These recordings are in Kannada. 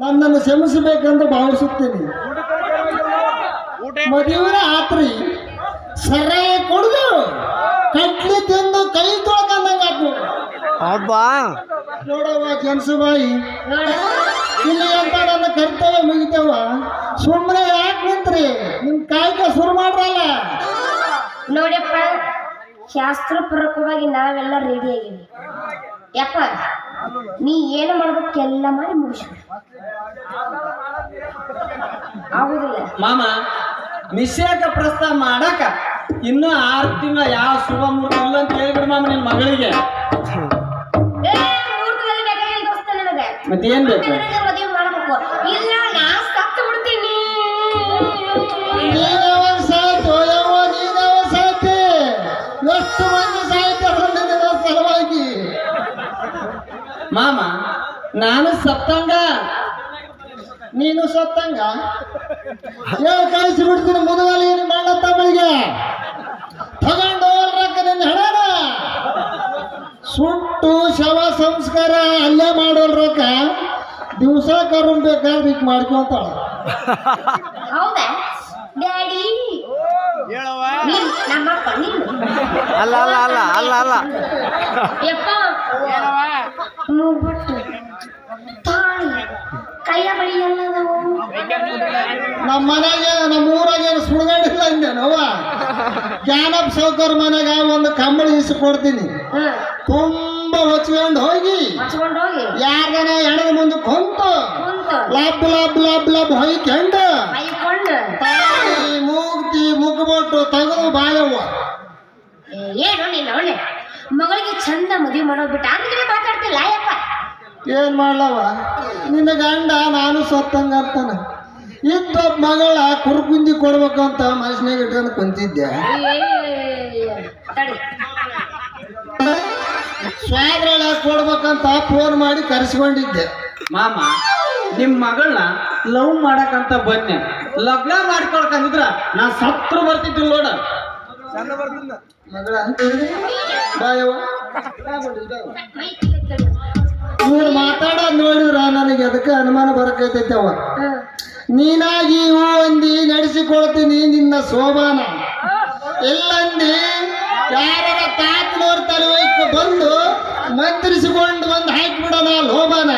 ನನ್ನನ್ನು ಕ್ಷಮಿಸಬೇಕೆಂದು ಭಾವಿಸುತ್ತೇನೆ. ಮದುವೆ ಆತ್ರಿ ಸರಾಯ ಕುಡಿದು ಕಟ್ಲಿ ತಿಂದು ಕೈ ತೊಳ್ಕೊಂಡಂಗ ಅಬ್ಬಾ ನೋಡವ್ವ ಕೆನ್ಸುಬಾಯಿ ಇಲ್ಲಿ ಅಂತ ನನ್ನ ಕರ್ತವ್ಯ ಮುಗಿತವ ಸುಮ್ಮನೆ ಯಾಕೆ ನಿಂತ್ರಿ? ನಿಮ್ ಕಾಯ್ಕ ಶುರು ಮಾಡ್ರಲ್ಲ. ನೋಡಿಯಪ್ಪ ಶಾಸ್ತ್ರ ಪೂರ್ವಕವಾಗಿ ನಾವೆಲ್ಲ ರೆಡಿ ಆಗಿದ್ದೀವಿ. ಯಪ್ಪ ನೀ ಏನು ಮಾಡ್ಬೇಕೆಲ್ಲ ಮಾಡಿ ಮುಗಿಸ್ಬಿಡು ಆಗುದಿಲ್ಲ. ಮಾಮ ನಿಷೇಧ ಪ್ರಸ್ತಾವ ಮಾಡಕ ಇನ್ನೂ ಆರು ತಿಂಗಳ ಯಾವ ಶುಭ ಮುಹೂರ್ತ ಇಲ್ಲ ಅಂತ ಹೇಳ್ಬಿಡು ಮಾಮ ನಿನ್ ಮಗಳಿಗೆ. ಏ ಮುಹೂರ್ತದಲ್ಲಿ ಬೇಕಾಗಿಲ್ಲ ದೋಸ್ತ ನನಗೆ. ಮತ್ತೆ ಏನ್ ಬೇಕು ಮಾಮ ನಾನು ಸತ್ತಂಗ. ನೀನು ಸತ್ತಂಗ? ಏ ಕಳಿಸಿ ಬಿಡ್ತೀನಿ ಮುದುವಲ್ಲಿ ಏನು ಮಾಡ ತಮ್ಮಳಿಗೆ ತಗೊಂಡು ಹೋಗ್ರಕ್ಕ ನಿನ್ನ ಹಣನ? ಸುಟ್ಟು ಶವ ಸಂಸ್ಕಾರ ಅಲ್ಲೇ ಮಾಡೋಲ್ರಕ್ಕ ದಿವಸ ಕರುಣ್ ಬೇಕಾದ್ರೆ ಈಗ ಮಾಡ್ಕೊಂತಾಳ. ಹೌದಾ? ಡ್ಯಾಡಿ. ಅಲ್ಲ ಅಲ್ಲ ಅಲ್ಲ ಅಲ್ಲ ಅಲ್ಲ. ಯಪ್ಪ. ಕೈಯ ಬಳಿ. ನಮ್ಮ ಮನೆಗೆ ನಮ್ಮ ಊರಾಗ ಏನು ಸುಡುಗಾಡಿಲ್ಲ ಅಂದೇನವ್ವ ಜ್ಞಾನಪ್ಪ ಸೌಕರ್ ಮನೆಗೆ ಒಂದು ಕಂಬಳಿ ಇಸಿ ಕೊಡ್ತೀನಿ ತುಂಬಾ ಹೊಚ್ಕೊಂಡು ಹೋಗಿ. ಹಚ್ಕೊಂಡು ಹೋಗಿ. ಯಾರ್ಗನ ಎಣದ ಮುಂದೆ ಕುಂತು ಲಾಬ್ ಲಬ್ ಲಬ್ ಲಬ್ ಹೊಯ್ಕೊಂಡು ತಾಯಿ ಮೂಗ್ತಿ ಮುಗ್ಬಿಟ್ಟು ತಗೋ ಬಾಯವ್ವ. ಏನು ನೀನು ಅವಳೆ ಮಗಳಿಗೆ ಚಂದ ಮದುವೆ ಮಾಡೋದ್ಬಿಟ್ಟು ಆಮೇಲೆ ಮಾತಾಡ್ತಿಲ್ಲ ಯಪ್ಪ ಏನ್ ಮಾಡ್ಲವ? ನಿನ್ನ ಗಂಡ ನಾನು ಸತ್ತಂಗ ಅಂತಾನ. ಇದ್ದ ಮಗಳ ಕುರ್ಕುಂದಿ ಕೊಡ್ಬೇಕಂತ ಅಂತ ಮನುಷ್ಯನಾಗ ಇಟ್ಕೊಂಡು ಕುಂತಿದ್ದೆ ಸ್ವಾದ್ರಳ ಕೊಡ್ಬೇಕಂತ ಫೋನ್ ಮಾಡಿ ಕರೆಸ್ಕೊಂಡಿದ್ದೆ. ಮಾಮ ನಿಮ್ ಮಗಳನ್ನ ಲವ್ ಮಾಡಕಂತ ಬನ್ನಿ ಲಗ್ನ ಮಾಡ್ಕೊಳ್ಕಂದಿದ್ರ ನಾ ಸತ್ರು ಬರ್ತಿದ್ದಿಲ್ಲ ನೋಡ. ಮಗಳ ಹೇಳಿ ಬಾಯ್ ತೆಗ್ದು. ಇವ್ರು ಮಾತಾಡೋದ್ ನೋಡಿದ್ರ ನನಗೆ ಅದಕ್ಕೆ ಅನುಮಾನ ಬರಕೈತೈತೆ ಅವ. ನೀನಾಗಿ ಹೂ ಅಂದಿ ನಡೆಸಿಕೊಳ್ತೀನಿ ನಿನ್ನ ಶೋಭಾನ ಎಲ್ಲಂದಿ ಯಾರ ತಾತನವ್ರ ತಲೆವೈಕು ಬಂದು ಮಂತ್ರಿಸಿಕೊಂಡು ಬಂದು ಹಾಕಿಬಿಡೋಣ ಲೋಭಾನ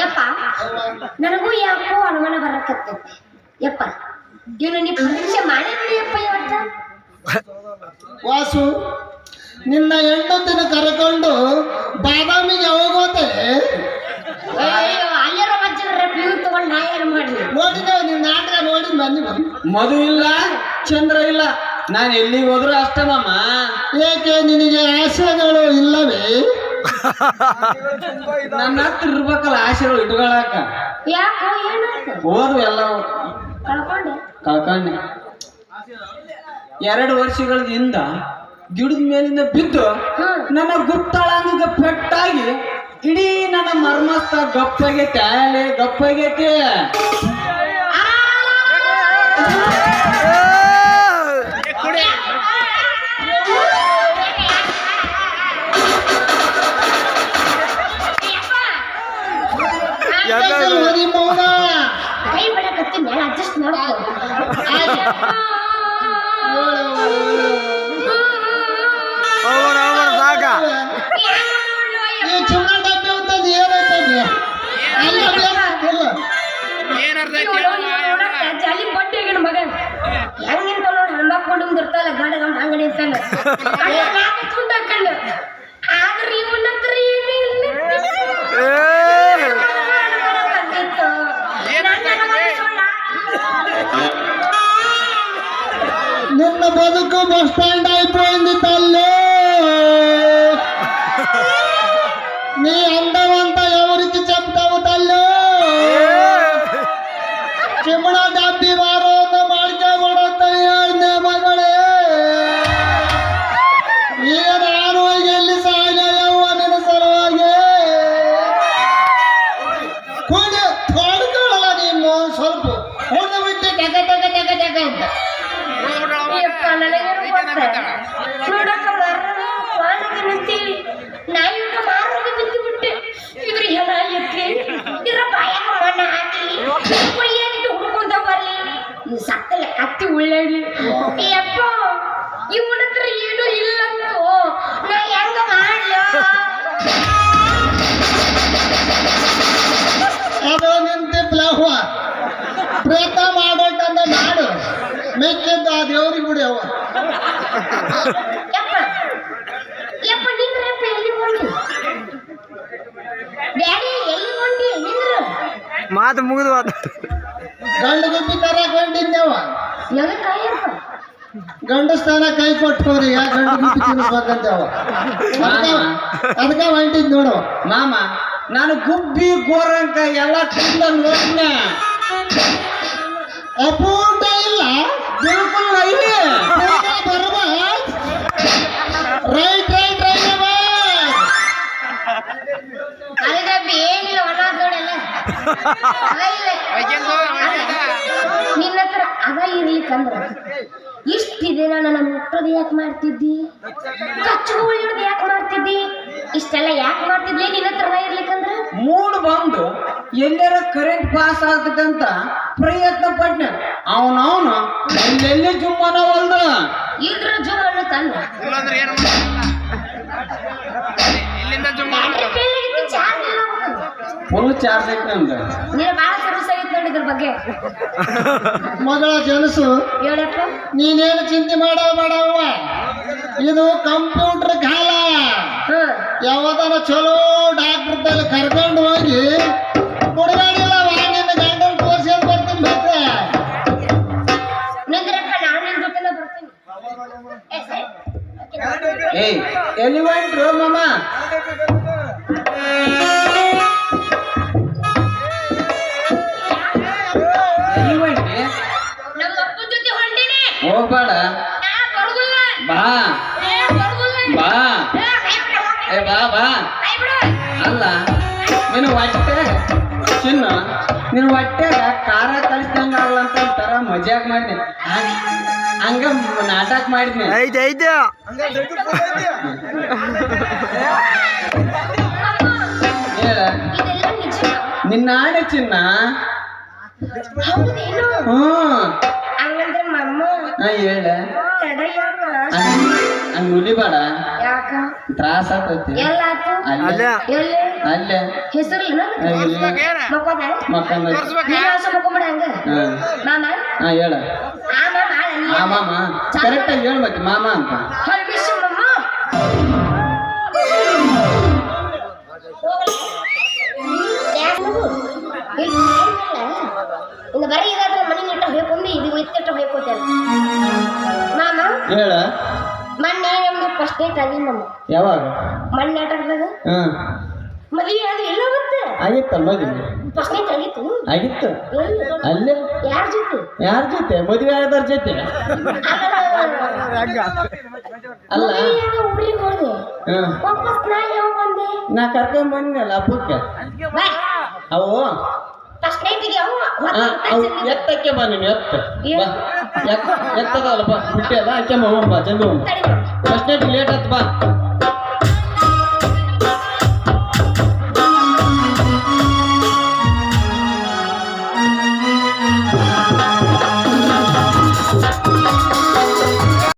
ಯಪ್ಪ ನನಗೂ ಯಾಕೋ ಅನುಮಾನ ಬರಕತ್ತೆ. ಯಪ್ಪ ಇವನು ನೀ ಪರೀಕ್ಷೆ ಮಾಡಿದ್ರಿ ಯಪ್ಪ ಇವತ್ತು? ವಾಸು ನಿನ್ನ ಹೆಂಡತಿನ ಕರ್ಕೊಂಡು ಬಾದಾಮಿಗೆ ಹೋಗೋತೆ. ಅಯ್ಯೋ ಅಲ್ಲಿರೋ ಮಜ್ಜರ ಪ್ಯೂ ತಗೊಂಡು ನಾ ಏನು ಮಾಡ್ಲಿ? ನೋಡಿದ್ದೇವೆ ನಿನ್ನ ನಾಟಕ ನೋಡಿ ಬನ್ನಿ ಮಧು ಇಲ್ಲ ಚಂದ್ರ ಇಲ್ಲ. ನಾನು ಎಲ್ಲಿಗೆ ಹೋದ್ರು ಅಷ್ಟೇ ಮಾಮ. ಏಕೆ ನಿನಗೆ ಆಸೆಗಳು ಇಲ್ಲವೇ? ನನ್ನ ಹತ್ರ ಇರ್ಬೇಕಲ್ಲ ಆಸೆಗಳು ಇಟ್ಕೊಳಕ. ಹೋದ್ವು ಎಲ್ಲ. ಕಳ್ಕೊಂಡೆ. ಕಳ್ಕೊಂಡೆ. ಎರಡು ವರ್ಷಗಳ ಹಿಂದ ಗಿಡದ ಮೇಲಿಂದ ಬಿದ್ದು ನನ್ನ ಗುಪ್ತಾಳಂಗ ಪೆಟ್ಟಾಗಿ ಇಡೀ ನನ್ನ ಮರ್ಮಸ್ತ ಗಪ್ಪಾಗೈತೆ ಗಪ್ಪಾಗೈತೆ ಮೌನ. ಕೈ ಅಡ್ಜಸ್ಟ್ ಮಾಡ್ಕೊ. ಮಗ. ಹಂಗಿಂತ ನೋಡಿ ಹೆಣ್ಮಕ್ಳು ಇರ್ತಾವಲ್ಲ ಗಂಡ ಗಂಡ ಹಂಗಡಿ ಇರ್ತಾನೆ ಆದ್ರೆ ಇವನ ಹತ್ರ ನಿನ್ನ ಬದುಕು ಬಸ್ ಸ್ಟ್ಯಾಂಡ್ ಆಯ್ತು ಅಂದಿತ್ತಲ್ಲೇ. ಉಳ್ಳಾಡ್ಲಿ ಯಪ್ಪ ಇವನ ಹತ್ರ ಏನು ಇಲ್ಲಂತೋ ನಾ ಹೆಂಗ ಮಾಡ್ಲ? ಅದು ಪ್ರಯತ್ನ ಮಾಡೋಟಂದ ಮಾಡು. ಮಿಕ್ಕಿದ್ದು ಆ ದೇವ್ರಿಗೆ ಬಿಡಿ ಅವ್ವ. ಯಪ್ಪ ಯಪ್ಪ ನಿಂದ್ರಪ್ಪ ಎಲ್ಲಿ ಹೊಂಟಿ ಡ್ಯಾಡಿ ಎಲ್ಲಿ ಹೊಂಟಿ ನಿಂದ್ರು? ಮಾತು ಮುಗಿದು ಗಂಡು ಗುಬ್ಬಿ ತರ ಹೊಂಟಿದ್ನವ ಎದಕ್ಕಾಯಪ್ಪ ಗಂಡು ಸ್ಥಾನ ಕೈ ಕೊಟ್ಟು ಯಾ ಗಂಡ ಅದಕ್ಕೆ ಹೊಂಟಿದ್ ನೋಡು. ಮಾಮ ನಾನು ಗುಬ್ಬಿ ಗೋರಂಕ ಎಲ್ಲ ತಿಂದ ನೋಡ್ನ ಅಪೂಟ ಇಲ್ಲ. ಬಿಲ್ಕುಲ್ ರೈಟ್ ರೈಟ್ ರೈಟ್ ಅಲ್ಗಬ್ಬಿ ಏನಿಲ್ಲ ನೋಡಲ್ಲ ಅದ ಇಲ್ಲ ನಿನ್ನ ಹತ್ರ ಇರ್ಲಿಕ್ಕಂದ್ರ ಇಷ್ಟು ದಿನ ನನ್ನ ಮುಟ್ಟೋದು ಯಾಕೆ ಮಾಡ್ತಿದ್ದಿ? ಕಚ್ಚು ಹಿಡ್ದು ಯಾಕೆ ಮಾಡ್ತಿದ್ದಿ? ಇಷ್ಟೆಲ್ಲ ಯಾಕೆ ಮಾಡ್ತಿದ್ಲಿ ನಿನ್ನ ಹತ್ರ ಇರ್ಲಿಕ್ಕಂದ್ರ? ಮೂಡ್ ಬಂದು ಎಲ್ಲರ ಕರೆಂಟ್ ಪಾಸ್ ಆಗ್ತದಂತ ಪ್ರಯತ್ನ ಪಟ್ನೆ. ಅವನವನ ಎಲ್ಲೆಲ್ಲಿ ಜುಮ್ಮನ ಹೊಲ್ದ? ಇದ್ರ ಜುಮ್ಮನ ತಂದ. ಬ್ಯಾಟ್ರಿ fail ಆಗಿತ್ತು, charge ಇಲ್ಲ ಅವ್ನು. ಫುಲ್ ಚಾರ್ಜ್ ಐತೆ ಅಂತ ನೀನು ಭಾಳ ಇದ್ರ ಬಗ್ಗೆ? ಮಗಳ ಜನಸು ಹೇಳಪ್ಪ. ನೀನೇನು ಚಿಂತೆ ಮಾಡೋ ಮಾಡವ್ವ ಇದು ಕಂಪ್ಯೂಟರ್ ಕಾಲ ಹ್ಮ್ ಯಾವದನ ಚಲೋ ಡಾಕ್ಟರ್ ತಲೆ ಕರ್ಕೊಂಡು ಹೋಗಿ ಕುಡಿದಾಡಿಲ್ಲ ನಿನ್ನ ಗಂಡನ ಬರ್ತೀನಿ ಬೇಕ್ರೆ ನಿಂದ್ರಪ್ಪ ನಾನು ನಿನ್ ಜೊತೆನ ಬರ್ತೀನಿ. ಏಯ್ ಎಲ್ಲಿ ಮಾಮ? ಹೋಗ್ಬೇಡ. ಬಾ. ಬಾ. ಏ, ಬಾ ಬಾ. ಕೈ ಬಿಡು. ಅಲ್ಲ ನೀನು ಹೊಟ್ಟೆ ಚಿನ್ನ ನೀನು ಹೊಟ್ಟೆಗ ಖಾರ ಕಳಿಸ್ದಂಗ ಆಗಲ್ಲ ಅಂತ ಒಂಥರ ಮಜಾಕ್ ಮಾಡಿದ್ನಿ. ಹಂಗ ನಾಟಕ ಮಾಡಿದ್ನಿ. ಐತೆ ಐತೆ ನಿನ್ನ ಚಿನ್ನ? ಹ್ಞೂ ನಾ ಹೇಳ. ಹಂಗ ನುಲಿಬೇಡ ಯಾಕ? ತ್ರಾಸ ಆಗ್ತೈತಿ ಎಲ್ಲಾತು? ಅಲ್ಲೇ. ಅಲ್ಲೇ. ಹೆಸರು ಮಕ್ಕೋದ? ಮಕ್ಕಂದ. ನೀನು ಆಸೆ ಮಕ್ಕೊಂಬಿಡ ಹಂಗ? ಮಾಮ? ಹಾ ಹೇಳ. ಆ ಮಾಮ ಕರೆಕ್ಟ್ ಆಗಿ ಅಂತ. ಇನ್ನು ಬರೀ ಇತ್ತಿಟ್ಟ ಹೋಗ್ಕೋತೇನೆ ಮಾಮ ಹೇಳ. ಮೊನ್ನೆ ನಮ್ದು ಫಸ್ಟ್ ಡೇಟ್ ಆಗಿ ನಮ್ಮ ಯಾವಾಗ? ಮೊನ್ನೆ ಆಟದಾಗ ಹ್ಮ್ ಮದುವೆ ಅದು ಎಲ್ಲ ಮತ್ತೆ ಆಗಿತ್ತಲ್ಲ ಮದುವೆ? ಫಸ್ಟ್ ಡೇಟ್ ಆಗಿತ್ತು. ಆಗಿತ್ತು? ಅಲ್ಲೇ? ಯಾರ ಜೊತೆ? ಯಾರ ಜೊತೆ? ಮದುವೆ ಆದವ್ರ ಜೊತೆ? ಅಲ್ಲ. ಮದುವೆಯಾದ ಊರಿಗೆ ಹೋದೆ. ಹ್ಮ್ ವಾಪಸ್ ನಾ ಯಾವ ಬಂದೆ? ನಾ ಕರ್ಕೊಂಡ್ ಬಂದ್ನಲ್ಲ ಹಬ್ಬಕ್ಕೆ ಅವು? ಎತ್ತಕ್ಕೆ ಬಾ ನೀನು ಎತ್ತ. ಎತ್ತದಲ್ಲ ಬಾ. ಬಿಟ್ಟಿ ಅದ ಆಕೆ ಹೋಗೋಣ ಬಾ ಜಲ್ದಿ ಫಸ್ಟ್ ನೈಟ್ ಲೇಟ್ ಆತ್ ಬಾ.